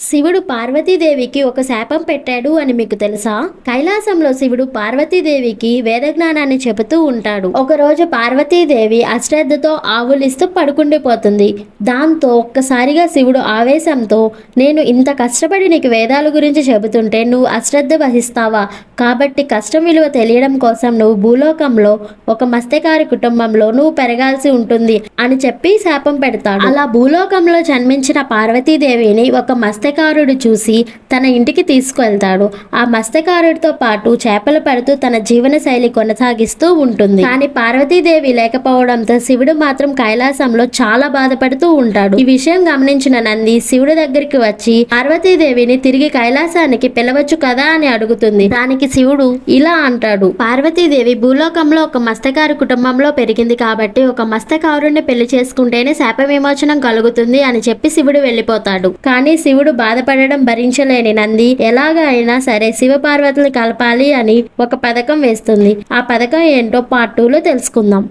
శివుడు పార్వతీదేవికి ఒక శాపం పెట్టాడు అని మీకు తెలుసా? కైలాసంలో శివుడు పార్వతీదేవికి వేదజ్ఞానాన్ని చెబుతూ ఉంటాడు. ఒకరోజు పార్వతీదేవి అశ్రద్ధతో ఆవులిస్తూ పడుకుండిపోతుంది దాంతో ఒక్కసారిగా శివుడు ఆవేశంతో నేను ఇంత కష్టపడి నీకు వేదాల గురించి చెబుతుంటే నువ్వు అశ్రద్ధ వహిస్తావా? కాబట్టి కష్టం విలువ తెలియడం కోసం నువ్వు భూలోకంలో ఒక మత్స్యకారి కుటుంబంలో నువ్వు పెరగాల్సి ఉంటుంది అని చెప్పి శాపం పెడతాడు. అలా భూలోకంలో జన్మించిన పార్వతీదేవిని ఒక మస్త మత్స్యకారుడు చూసి తన ఇంటికి తీసుకువెళ్తాడు ఆ మత్స్యకారుడితో పాటు చేపలు పడుతూ తన జీవన శైలి కొనసాగిస్తూ ఉంటుంది. కానీ పార్వతీదేవి లేకపోవడంతో శివుడు మాత్రం కైలాసంలో చాలా బాధపడుతూ ఉంటాడు. ఈ విషయం గమనించిన నంది శివుడి దగ్గరికి వచ్చి పార్వతీదేవిని తిరిగి కైలాసానికి పిలవచ్చు కదా? అని అడుగుతుంది. దానికి శివుడు ఇలా అంటాడు. పార్వతీదేవి భూలోకంలో ఒక మత్స్యకారు కుటుంబంలో పెరిగింది కాబట్టి ఒక మత్స్యకారుణ్ణి పెళ్ళి చేసుకుంటేనే శాప విమోచనం కలుగుతుంది అని చెప్పి శివుడు వెళ్ళిపోతాడు. కానీ శివుడు బాధపడడం భరించలేని నంది. ఎలాగ అయినా సరే శివపార్వతులు కలపాలి అని ఒక పథకం వేస్తుంది. ఆ పథకం ఏంటో పార్ట్ టూలో తెలుసుకుందాం.